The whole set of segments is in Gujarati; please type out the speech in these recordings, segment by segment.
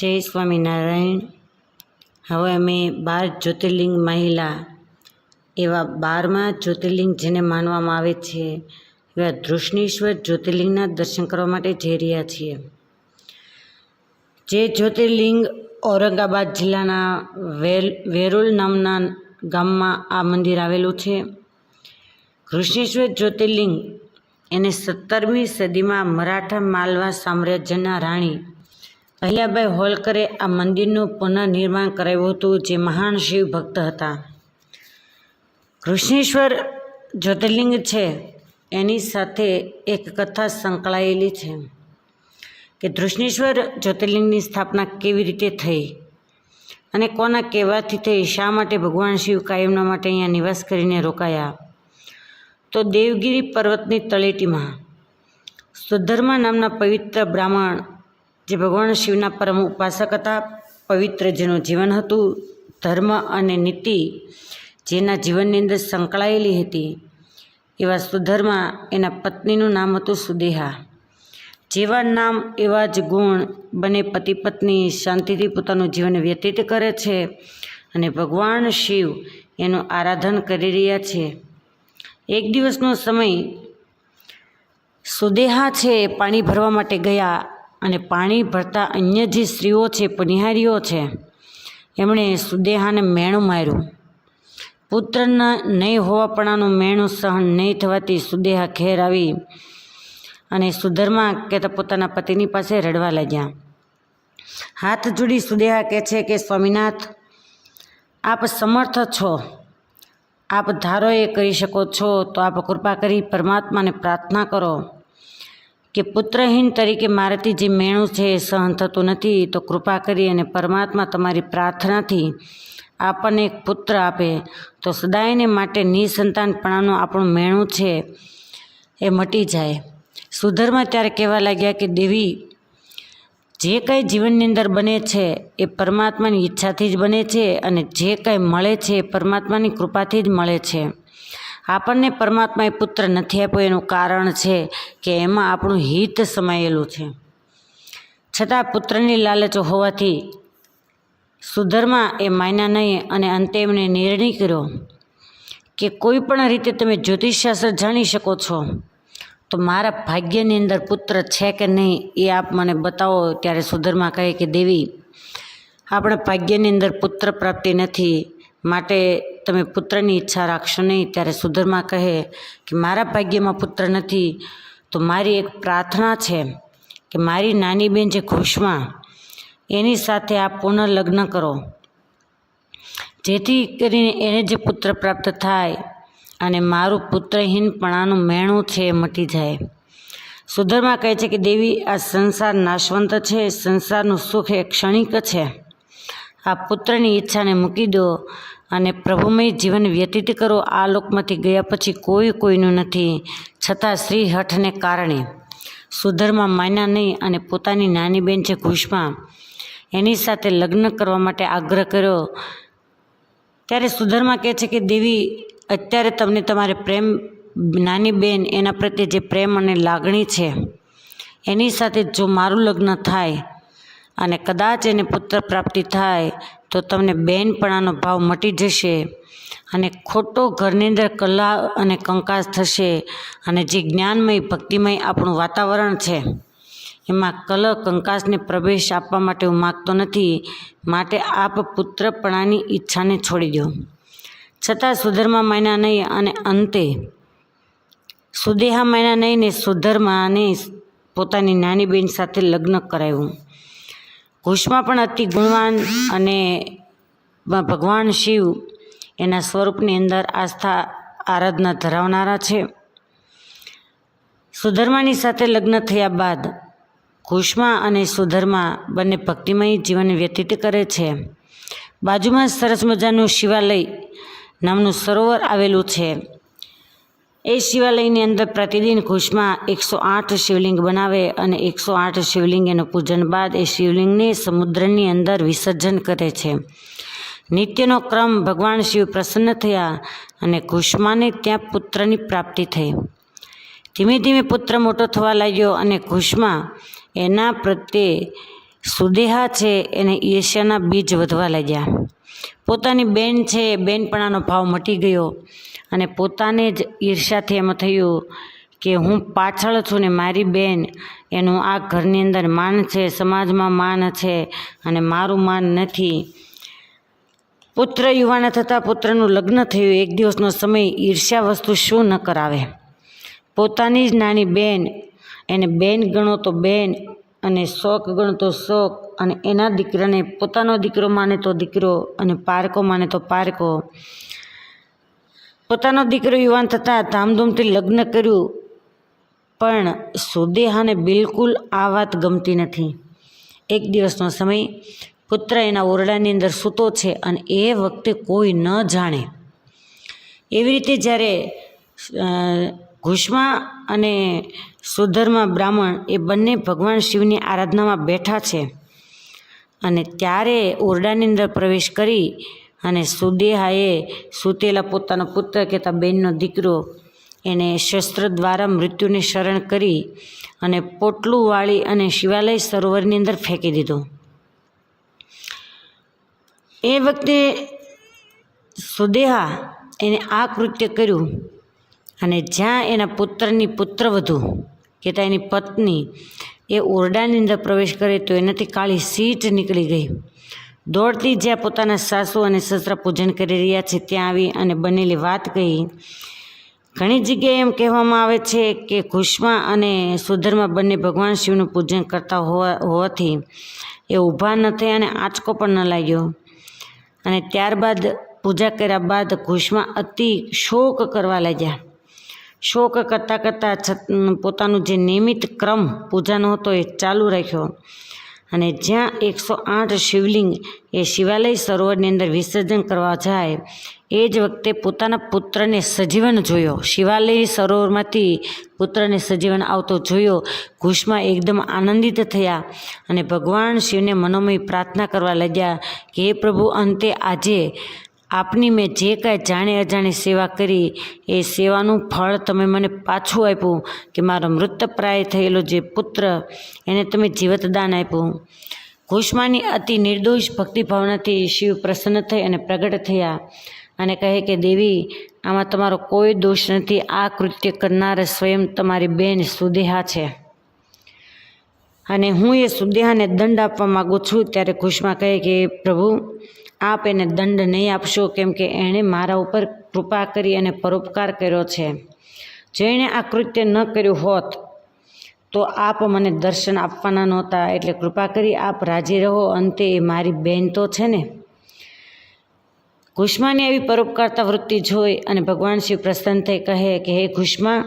જય સ્વામિનારાયણ. હવે અમે બાર જ્યોતિર્લિંગ મહિલા, એવા બારમા જ્યોતિર્લિંગ જેને માનવામાં આવે છે, એવા ધૃષ્ણેશ્વર જ્યોતિર્લિંગના દર્શન કરવા માટે જઈ રહ્યા છીએ. જે જ્યોતિર્લિંગ ઔરંગાબાદ જિલ્લાના વેલ, વેરુલ નામના ગામમાં આ મંદિર આવેલું છે. કૃષ્ણેશ્વર જ્યોતિર્લિંગ એને સત્તરમી સદીમાં મરાઠા માલવા સામ્રાજ્યના રાણી અહિયાબાઈ હોલકરે આ મંદિરનું પુનઃનિર્માણ કરાવ્યું હતું, જે મહાન શિવ ભક્ત હતા. કૃષ્ણેશ્વર જ્યોતિર્લિંગ છે, એની સાથે એક કથા સંકળાયેલી છે કે ધૃષ્ણેશ્વર જ્યોતિર્લિંગની સ્થાપના કેવી રીતે થઈ અને કોના કહેવાથી થઈ, શા માટે ભગવાન શિવ કાયમના માટે અહીંયા નિવાસ કરીને રોકાયા? તો દેવગિરી પર્વતની તળેટીમાં સુધર્મા નામના પવિત્ર બ્રાહ્મણ જે ભગવાન શિવના પરમ ઉપાસક હતા, પવિત્ર જેનું જીવન હતું, ધર્મ અને નીતિ જેના જીવનની અંદર સંકળાયેલી હતી, એવા સુધર્મા એના પત્નીનું નામ હતું સુદેહા. જેવા નામ, એવા જ ગુણ બને પતિ પત્ની શાંતિથી પોતાનું જીવન વ્યતીત કરે છે અને ભગવાન શિવ એનું આરાધન કરી રહ્યા છે. એક દિવસનો સમય સુદેહા છે પાણી ભરવા માટે ગયા અને પાણી ભરતા અન્ય જે સ્ત્રીઓ છે, પનિહારીઓ છે, એમણે સુદેહાને મેણું માર્યું. પુત્રના નહીં હોવાપણાનું મેણું સહન નહીં થવાથી સુદેહા ઘેર આવી અને સુધર્મા કહેતા પોતાના પતિની પાસે રડવા લાગ્યા. હાથ જોડી સુદેહા કહે છે કે, સ્વામિનાથ, આપ સમર્થ છો. આપ ધારો એ કરી શકો છો, તો આપ કૃપા કરી પરમાત્માને પ્રાર્થના કરો. કે પુત્રહીન તરીકે મારાથી જે મેણું છે એ સહન થતું નથી, તો કૃપા કરી અને પરમાત્મા તમારી પ્રાર્થનાથી આપણને એક પુત્ર આપે. તો સદાયને માટે નિસંતાનપણાનું આપણું મેણું છે એ મટી જાય. સુધર્મા ત્યારે કહેવા લાગ્યા કે, દેવી, જે કંઈ જીવનની અંદર બને છે એ પરમાત્માની ઈચ્છાથી જ બને છે અને જે કંઈ મળે છે એ પરમાત્માની કૃપાથી જ મળે છે. આપણને પરમાત્માએ પુત્ર નથી આપ્યો, એનું કારણ છે કે એમાં આપણું હિત સમાયેલું છે. છતાં પુત્રની લાલચ હોવાથી સુધરમાં એ માયના નહીં અને અંતે એમણે નિર્ણય કર્યો કે કોઈ પણ રીતે તમે જ્યોતિષશાસ્ત્ર જાણી શકો છો, તો મારા ભાગ્યની અંદર પુત્ર છે કે નહીં એ આપ મને બતાવો ત્યારે સુધર્મા કહે કે દેવી, આપણા ભાગ્યની અંદર પુત્ર પ્રાપ્તિ નથી, માટે તમે પુત્રની ઈચ્છા રાખશો નહીં, ત્યારે સુધર્મા કહે કે મારા ભાગ્યમાં પુત્ર નથી, તો મારી એક પ્રાર્થના છે કે મારી નાની બેન જે ખુશમાં, એની સાથે આ પુનઃ લગ્ન કરો. જેથી કરીને એને જે પુત્ર પ્રાપ્ત થાય અને મારું પુત્રહીનપણાનું મેણું છે એ મટી જાય. સુધર્મા કહે છે કે દેવી, આ સંસાર નાશવંત છે, સંસારનું સુખ એ ક્ષણિક છે. આ પુત્રની ઈચ્છાને મૂકી દો અને પ્રભુમય જીવન વ્યતીત કરો, આ લોકમાંથી ગયા પછી કોઈ કોઈનું નથી, છતાં શ્રી હઠને કારણે. સુધરમાં માયના નહીં અને પોતાની નાની બેન છે ખુશમાં એની સાથે લગ્ન કરવા માટે આગ્રહ કર્યો. ત્યારે સુધર્મા કહે છે કે, દેવી, અત્યારે તમને તમારે પ્રેમ, નાની બેન, એના પ્રત્યે જે પ્રેમ અને લાગણી છે, એની સાથે જો મારું લગ્ન થાય અને કદાચ એને પુત્ર પ્રાપ્તિ થાય, તો તમને બેનપણાનો ભાવ મટી જશે અને ખોટો ઘરની અંદર કલા અને કંકાસ થશે અને જે જ્ઞાનમય, ભક્તિમય આપણું વાતાવરણ છે, એમાં કલ કંકાસને પ્રવેશ આપવા માટે હું માગતો નથી. માટે આપ પુત્રપણાની ઈચ્છાને છોડી દો. છતાં સુધર્મા માયના નહીં અને અંતે સુદેહા માયના નહીં ને સુધર્માને પોતાની નાની બેન સાથે લગ્ન કરાવ્યું. કુશમાં પણ અતિ ગુણવાન અને ભગવાન શિવ એના સ્વરૂપની અંદર આસ્થા આરાધના ધરાવનારા છે. સુધર્માની સાથે લગ્ન થયા બાદ કુશમા અને સુધર્મા બંને ભક્તિમય જીવન વ્યતીત કરે છે. બાજુમાં સરસ મજાનું શિવાલય નામનું સરોવર આવેલું છે. એ શિવાલયની અંદર પ્રતિદિન ખુશમાં એકસો આઠ શિવલિંગ બનાવે અને એકસો આઠ શિવલિંગ એનું પૂજન બાદ એ શિવલિંગને સમુદ્રની અંદર વિસર્જન કરે છે. નિત્યનો ક્રમ ભગવાન શિવ પ્રસન્ન થયા અને ખુશમાને ત્યાં પુત્રની પ્રાપ્તિ થઈ. ધીમે ધીમે પુત્ર મોટો થવા લાગ્યો અને ખુશમાં એના પ્રત્યે સુદેહા છે એને ઈર્ષ્યાના બીજ વધવા લાગ્યા. પોતાની બેન છે, બેનપણાનો ભાવ મટી ગયો અને પોતાને જ ઈર્ષ્યાથી એમ થયું કે હું પાછળ છું ને મારી બેન એનું આ ઘરની અંદર માન છે, સમાજમાં માન છે અને મારું માન નથી. પુત્ર યુવાન થતાં પુત્રનું લગ્ન થયું. એક દિવસનો સમય ઈર્ષ્યા વસ્તુ શું ન કરાવે? પોતાની જ નાની બેન એને બેન ગણો તો બેન અને શોખ ગણો તો શોખ અને એના દીકરાને પોતાનો દીકરો માને તો દીકરો અને પારકો માને તો પારકો. પોતાનો દીકરો યુવાન થતાં ધામધૂમથી લગ્ન કર્યું, પણ સુદેહાને બિલકુલ આ વાત ગમતી નથી. એક દિવસનો સમય, પુત્ર એના ઓરડાની અંદર સૂતો છે અને એ વખતે કોઈ ન જાણે. એવી રીતે જ્યારે ઘુષ્મા અને સુધર્મા બ્રાહ્મણ એ બંને ભગવાન શિવની આરાધનામાં બેઠા છે. અને ત્યારે ઓરડાની અંદર પ્રવેશ કરી અને સુદેહાએ સુતેલા પોતાનો પુત્ર કહેતા બેનનો દીકરો એને શસ્ત્ર દ્વારા મૃત્યુને શરણ કરી અને પોટલું વાળી અને શિવાલય સરોવરની અંદર ફેંકી દીધો. એ વખતે સુદેહા એને આ કૃત્ય કર્યું. અને જ્યાં એના પુત્રની પુત્રવધુ કહેતા એની પત્ની, એ ઓરડાની અંદર પ્રવેશ કરે તો એનાથી કાળી સીટ નીકળી ગઈ. દોડતી જ્યાં પોતાના સાસુ અને સસરા પૂજન કરી રહ્યા છે, ત્યાં આવી અને બનેલી વાત કહી. ઘણી જગ્યાએ એમ કહેવામાં આવે છે કે ઘુષ્મા અને સુધર્મા બંને ભગવાન શિવનું પૂજન કરતા હોવા, હોવાથી એ ઊભા ન થયા અને આંચકો પણ ન લાગ્યો. અને ત્યારબાદ પૂજા કર્યા બાદ ઘુષ્મા અતિ શોક કરવા લાગ્યા. શોક કરતાં કરતાં પોતાનું જે નિયમિત ક્રમ પૂજાનો હતો એ ચાલુ રાખ્યો. અને જ્યાં એકસો આઠ શિવલિંગ એ શિવાલય સરોવરની અંદર વિસર્જન કરવા જાય, એ જ વખતે પોતાના પુત્રને સજીવન જોયો. શિવાલય સરોવરમાંથી પુત્રને સજીવન આવતો જોયો. ઘુષમાં એકદમ આનંદિત થયા અને ભગવાન શિવને મનોમય પ્રાર્થના કરવા લાગ્યા કે, હે પ્રભુ, અંતે આજે આપની મેં જે કાંઈ જાણે અજાણે સેવા કરી, એ સેવાનું ફળ તમે મને પાછું આપ્યું કે મારો મૃતપ્રાય થયેલો જે પુત્ર, એને તમે જીવતદાન આપ્યું. કુષ્માની અતિ નિર્દોષ ભક્તિભાવનાથી શિવ પ્રસન્ન થઈ અને પ્રગટ થયા અને કહે કે, દેવી, આમાં તમારો કોઈ દોષ નથી. આ કૃત્ય કરનાર સ્વયં તમારી બેન સુદેહા છે. અને હું એ સુદેહાને દંડ આપવા માગું છું. ત્યારે કુષ્મા કહે કે, પ્રભુ આપ એને દંડ નહીં આપશો, કેમ કે એણે મારા ઉપર કૃપા કરી અને પરોપકાર કર્યો છે. જેણે આ કૃત્ય ન કર્યું હોત, તો આપ મને દર્શન આપવાના નહોતા. એટલે કૃપા કરી આપ રાજી રહો, અંતે એ મારી બેન તો છે ને? ઘુષ્માની આવી પરોપકારતા વૃત્તિ જોઈ અને ભગવાન શિવ પ્રસન્ન થઈ કહે કે, હે ઘુષ્મા,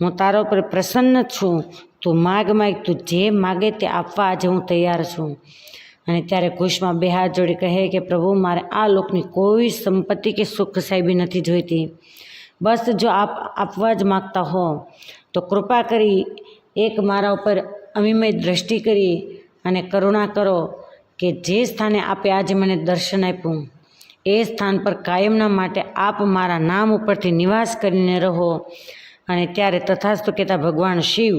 હું તારા ઉપર પ્રસન્ન છું. તું માગ માગ, તું જે માગે તે આપવા આજે હું તૈયાર છું. અને ત્યારે ખુશમાં બે હાથ જોડી કહે કે, પ્રભુ, મારે આ લોકની કોઈ સંપત્તિ કે સુખ સાહેબી નથી જોઈતી. બસ જો આપ આપવા જ માગતા હો, તો કૃપા કરી એક મારા ઉપર અમિમય દ્રષ્ટિ કરી અને કરુણા કરો કે જે સ્થાને આપે આજે મને દર્શન આપ્યું. એ સ્થાન પર કાયમના માટે આપ મારા નામ ઉપરથી નિવાસ કરીને રહો. અને ત્યારે તથાસ્તુ કહેતા ભગવાન શિવ,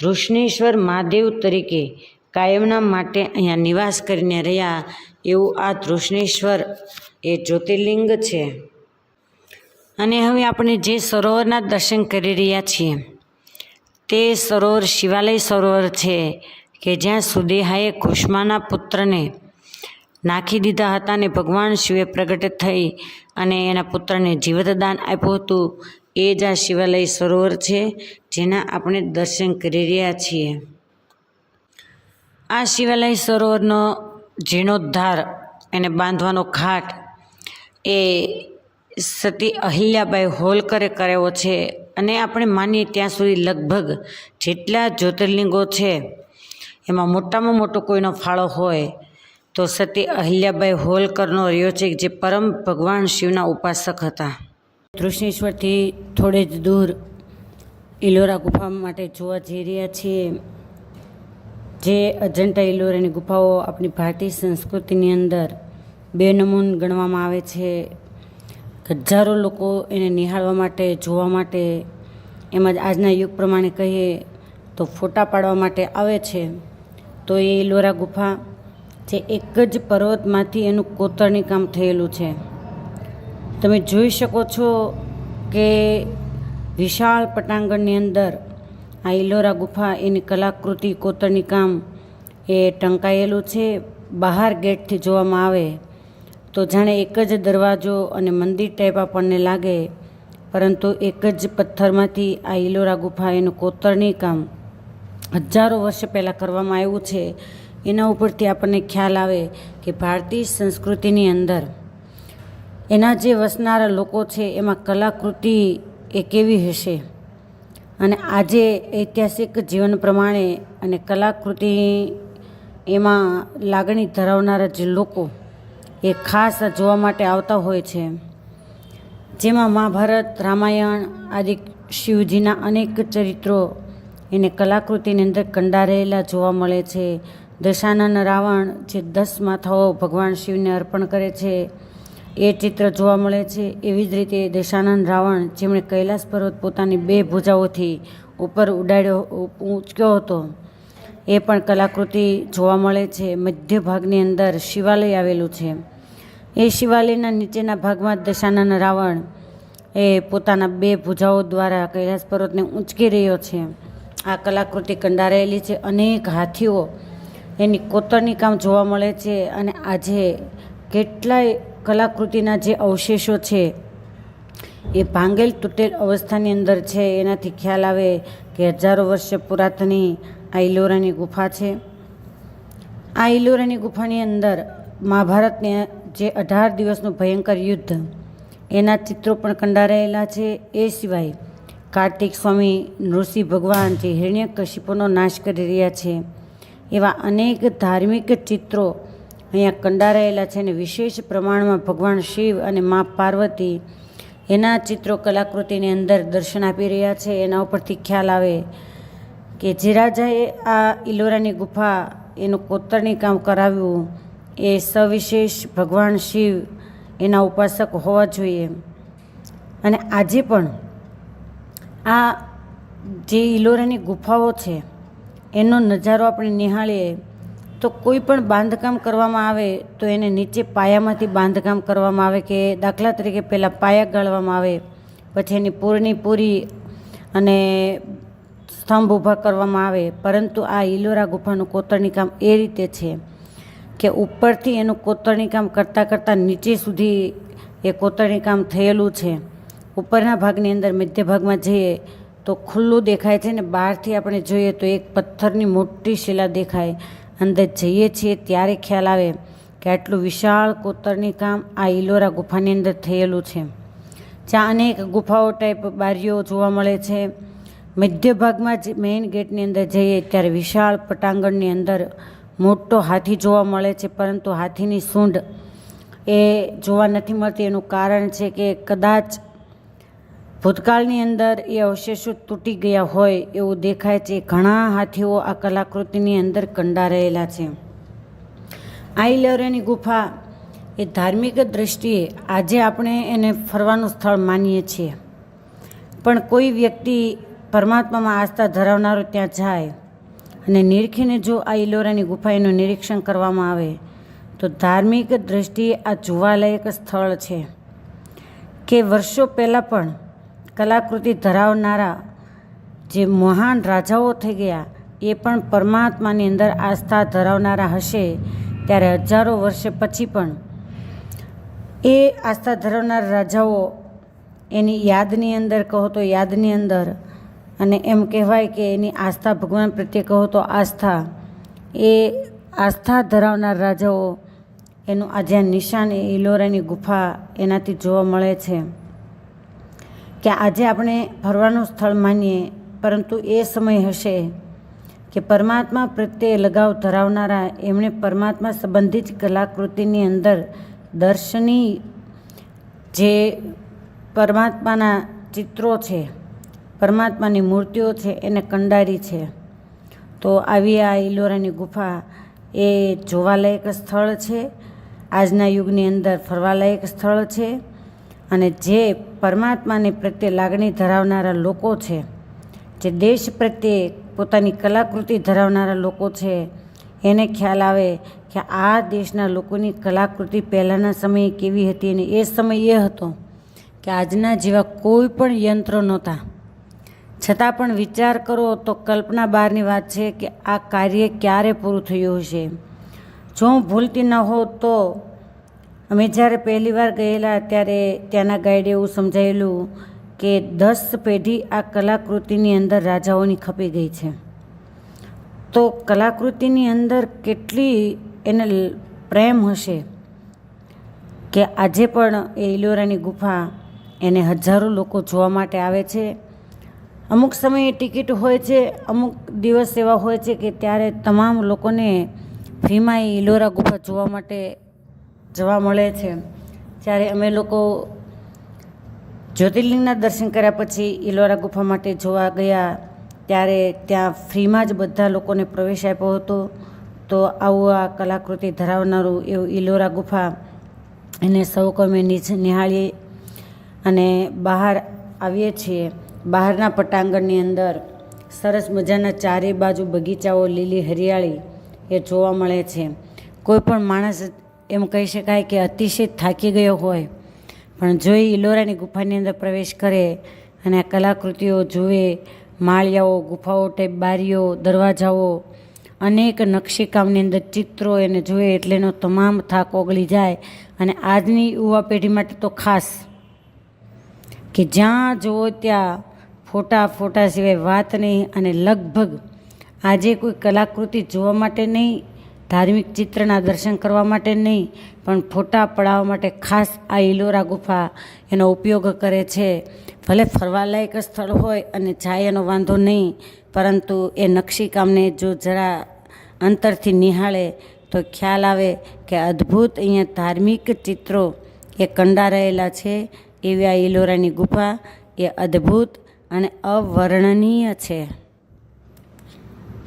ધૃષ્ણેશ્વર મહાદેવ તરીકે કાયમના માટે અહીંયા નિવાસ કરીને રહ્યા એવું આ તૃષ્ણેશ્વર એ જ્યોતિર્લિંગ છે. અને હવે આપણે જે સરોવરના દર્શન કરી રહ્યા છીએ, તે સરોવર શિવાલય સરોવર છે કે જ્યાં સુદેહાએ કુષ્માના પુત્રને નાખી દીધા હતા અને ભગવાન શિવે પ્રગટ થઈ અને એના પુત્રને જીવતદાન આપ્યું હતું. એ જ આ શિવાલય સરોવર છે જેના આપણે દર્શન કરી રહ્યા છીએ. આ શિવાલય સરોવરનો જીર્ણોદ્ધાર એને બાંધવાનો ઘાટ એ સતી અહિલ્યાબાઈ હોલકરે કરેવો છે અને આપણે માનીએ ત્યાં સુધી લગભગ જેટલા જ્યોતિર્લિંગો છે, એમાં મોટામાં મોટો કોઈનો ફાળો હોય, તો સતી અહિલ્યાબાઈ હોલકરનો રહ્યો છે જે પરમ ભગવાન શિવના ઉપાસક હતા. કૃષ્ણેશ્વરથી થોડે જ દૂર ઇલોરા ગુફા માટે જોવા જઈ રહ્યા છીએ. જે અજંટા ઇલોરાની ગુફાઓ આપણી ભારતીય સંસ્કૃતિની અંદર બે નમૂન ગણવામાં આવે છે. હજારો લોકો એને નિહાળવા માટે, જોવા માટે, એમ જ આજના યુગ પ્રમાણે કહીએ તો ફોટા પાડવા માટે આવે છે. તો એ ઇલોરા ગુફા જે એક જ પર્વતમાંથી એનું કોતરણી કામ થયેલું છે. તમે જોઈ શકો છો કે વિશાળ પટાંગણની અંદર આ ઇલોરા ગુફા એની કલાકૃતિ કોતરણી કામ એ ટંકાયેલું છે. બહાર ગેટથી જોવામાં આવે તો જાણે એક જ દરવાજો અને મંદિર ટાઈપ આપણને લાગે, પરંતુ એક જ પથ્થરમાંથી આ ઇલોરા ગુફા એનું કોતરણી કામ હજારો વર્ષ પહેલાં કરવામાં આવ્યું છે. એના ઉપરથી આપણને ખ્યાલ આવે કે ભારતીય સંસ્કૃતિની અંદર એના જે વસનારા લોકો છે, એમાં કલાકૃતિ એ કેવી હશે? અને આજે ઐતિહાસિક જીવન પ્રમાણે અને કલાકૃતિ એમાં લાગણી ધરાવનારા જે લોકો એ ખાસ જોવા માટે આવતા હોય છે. જેમાં મહાભારત, રામાયણ આદિ શિવજીના અનેક ચરિત્રો એને કલાકૃતિની અંદર કંડારેલા જોવા મળે છે. દશાનન રાવણ જે દસ માથાઓ ભગવાન શિવને અર્પણ કરે છે. એ ચિત્ર જોવા મળે છે. એવી જ રીતે દશાનંદ રાવણ, જેમણે કૈલાસ પર્વત પોતાની બે ભુજાઓથી ઉપર ઉડાડ્યો ઊંચક્યો હતો. એ પણ કલાકૃતિ જોવા મળે છે. મધ્ય ભાગની અંદર શિવાલય આવેલું છે. એ શિવાલયના નીચેના ભાગમાં દશાનંદ રાવણ એ પોતાના બે ભુજાઓ દ્વારા કૈલાસ પર્વતને ઊંચકી રહ્યો છે. આ કલાકૃતિ કંડારાયેલી છે. અનેક હાથીઓ એની કોતરણી કામ જોવા મળે છે અને આજે કેટલાય કલાકૃતિના જે અવશેષો છે, એ ભાંગેલ તૂટેલ અવસ્થાની અંદર છે. એનાથી ખ્યાલ આવે કે હજારો વર્ષ પુરાતની આ ઇલોરાની ગુફા છે. આ ઇલોરાની ગુફાની અંદર મહાભારતને જે અઢાર દિવસનું ભયંકર યુદ્ધ, એના ચિત્રો પણ કંડારાયેલા છે. એ સિવાય કાર્તિક સ્વામી, નૃસિંહ ભગવાન જે હિરણ્યકશિપુનો નાશ કરી રહ્યા છે, એવા અનેક ધાર્મિક ચિત્રો અહીંયા કંડારાયેલા છે અને વિશેષ પ્રમાણમાં ભગવાન શિવ અને મા પાર્વતી એના ચિત્રો કલાકૃતિની અંદર દર્શન આપી રહ્યા છે. એના ઉપરથી ખ્યાલ આવે કે જે રાજાએ આ ઇલોરાની ગુફા એનું કોતરણી કામ કરાવ્યું એ સવિશેષ ભગવાન શિવ એના ઉપાસક હોવા જોઈએ. અને આજે પણ આ જે ઇલોરાની ગુફાઓ છે એનો નજારો આપણે નિહાળીએ તો કોઈ પણ બાંધકામ કરવામાં આવે તો એને નીચે પાયામાંથી બાંધકામ કરવામાં આવે કે દાખલા તરીકે પહેલાં પાયા ગાળવામાં આવે, પછી એની પૂરની પૂરી અને સ્તંભ ઊભા કરવામાં આવે. પરંતુ આ ઇલોરા ગુફાનું કોતરણી કામ એ રીતે છે કે ઉપરથી એનું કોતરણી કામ કરતાં કરતાં નીચે સુધી એ કોતરણી કામ થયેલું છે. ઉપરના ભાગની અંદર મધ્ય ભાગમાં જઈએ તો ખુલ્લું દેખાય છે ને બહારથી આપણે જોઈએ તો એક પથ્થરની મોટી શિલા દેખાય. અંદર જઈએ છીએ ત્યારે ખ્યાલ આવે કે આટલું વિશાળ કોતરણી કામ આ ઇલોરા ગુફાની અંદર થયેલું છે. જ્યાં અનેક ગુફાઓ ટાઈપ બારીઓ જોવા મળે છે. મધ્ય ભાગમાં જ મેઇન ગેટની અંદર જઈએ ત્યારે વિશાળ પટાંગણની અંદર મોટો હાથી જોવા મળે છે, પરંતુ હાથીની સૂંઢ એ જોવા નથી મળતી. એનું કારણ છે કે કદાચ ભૂતકાળની અંદર એ અવશેષો તૂટી ગયા હોય એવું દેખાય છે. ઘણા હાથીઓ આ કલાકૃતિની અંદર કંડારેલા છે. આઈલરની ગુફા એ ધાર્મિક દ્રષ્ટિએ આજે આપણે એને ફરવાનું સ્થળ માનીએ છીએ. પણ કોઈ વ્યક્તિ પરમાત્મામાં આસ્થા ધરાવનારો ત્યાં જાય અને નિરખીને જો આ ઇલોરાની ગુફા એનું નિરીક્ષણ કરવામાં આવે, તો ધાર્મિક દ્રષ્ટિએ આ જોવાલાયક સ્થળ છે. કે વર્ષો પહેલાં પણ કલાકૃતિ ધરાવનારા જે મહાન રાજાઓ થઈ ગયા, એ પણ પરમાત્માની અંદર આસ્થા ધરાવનારા હશે ત્યારે હજારો વર્ષ પછી પણ. એ આસ્થા ધરાવનાર રાજાઓ એની યાદની અંદર કહો તો યાદની અંદર અને એમ કહેવાય કે એની આસ્થા ભગવાન પ્રત્યે કહો તો આસ્થા. એ આસ્થા ધરાવનાર રાજાઓ એનું આજે જ્યાં નિશાન એ ઇલોરાની ગુફા એનાથી જોવા મળે છે. કે આજે આપણે ફરવાનું સ્થળ માનીએ, પરંતુ એ સમય હશે કે પરમાત્મા પ્રત્યે લગાવ ધરાવનારા એમણે પરમાત્મા સંબંધિત કલાકૃતિની અંદર દર્શની જે પરમાત્માના ચિત્રો છે, પરમાત્માની મૂર્તિઓ છે, એને કંડારી છે. તો આવી આ ઇલોરાની ગુફા એ જોવાલાયક સ્થળ છે. આજના યુગની અંદર ફરવાલાયક સ્થળ છે. અને જે પરમાત્માને પ્રત્યે લાગણી ધરાવનારા લોકો છે, જે દેશ પ્રત્યે પોતાની કલાકૃતિ ધરાવનારા લોકો છે, એને ખ્યાલ આવે કે આ દેશના લોકોની કલાકૃતિ પહેલાંના સમયે કેવી હતી અને એ સમય એ હતો કે આજના જેવા કોઈ પણ યંત્રો નહોતા. છતાં પણ વિચાર કરો તો કલ્પના બહારની વાત છે કે આ કાર્ય ક્યારે પૂરું થયું હશે? જો હું ભૂલતી ન હોઉં તો અમે જ્યારે પહેલીવાર ગયેલા ત્યારે ત્યાંના ગાઈડે એવું સમજાયેલું કે દસ પેઢી આ કલાકૃતિની અંદર રાજાઓની ખપી ગઈ છે. તો કલાકૃતિની અંદર કેટલી એને પ્રેમ હશે કે આજે પણ એ ઇલોરાની ગુફા એને હજારો લોકો જોવા માટે આવે છે. અમુક સમયે ટિકિટ હોય છે, અમુક દિવસ એવા હોય છે કે ત્યારે તમામ લોકોને ફ્રીમાં એ ઇલોરા ગુફા જોવા માટે જવા મળે છે. જ્યારે અમે લોકો જ્યોતિર્લિંગના દર્શન કર્યા પછી ઇલોરા ગુફા માટે જોવા ગયા, ત્યારે ત્યાં ફ્રીમાં જ બધા લોકોને પ્રવેશ આપ્યો હતો. તો આવું આ કલાકૃતિ ધરાવનારું એવું ઇલોરા ગુફા એને સૌ કમે નિજ નિહાળીએ અને બહાર આવીએ છીએ. બહારના પટાંગણની અંદર સરસ મજાના ચારે બાજુ બગીચાઓ, લીલી હરિયાળી એ જોવા મળે છે. કોઈ પણ માણસ એમ કહી શકાય કે અતિશય થાકી ગયો હોય. પણ જોઈ ઇલોરાની ગુફાની અંદર પ્રવેશ કરે અને આ કલાકૃતિઓ જુએ, માળિયાઓ, ગુફાઓ ટાઈપ બારીઓ, દરવાજાઓ, અનેક નકશીકામની અંદર ચિત્રો એને જોઈએ એટલે એનો તમામ થાક ઓગળી જાય અને આજની યુવા પેઢી માટે તો ખાસ. કે જ્યાં જુઓ ત્યાં ફોટા ફોટા સિવાય વાત નહીં અને લગભગ આજે કોઈ કલાકૃતિ જોવા માટે નહીં ધાર્મિક ચિત્રના દર્શન કરવા માટે નહીં, પણ ફોટા પડાવવા માટે ખાસ આ ઇલોરા ગુફા એનો ઉપયોગ કરે છે. ભલે ફરવાલાયક સ્થળ હોય અને જાય એનો વાંધો નહીં, પરંતુ એ નકશીકામને જો જરા અંતરથી નિહાળે, તો ખ્યાલ આવે કે અદ્ભુત અહીંયા ધાર્મિક ચિત્રો એ કંડારાયેલા છે. એવી આ ઇલોરાની ગુફા એ અદ્ભુત અને અવર્ણનીય છે.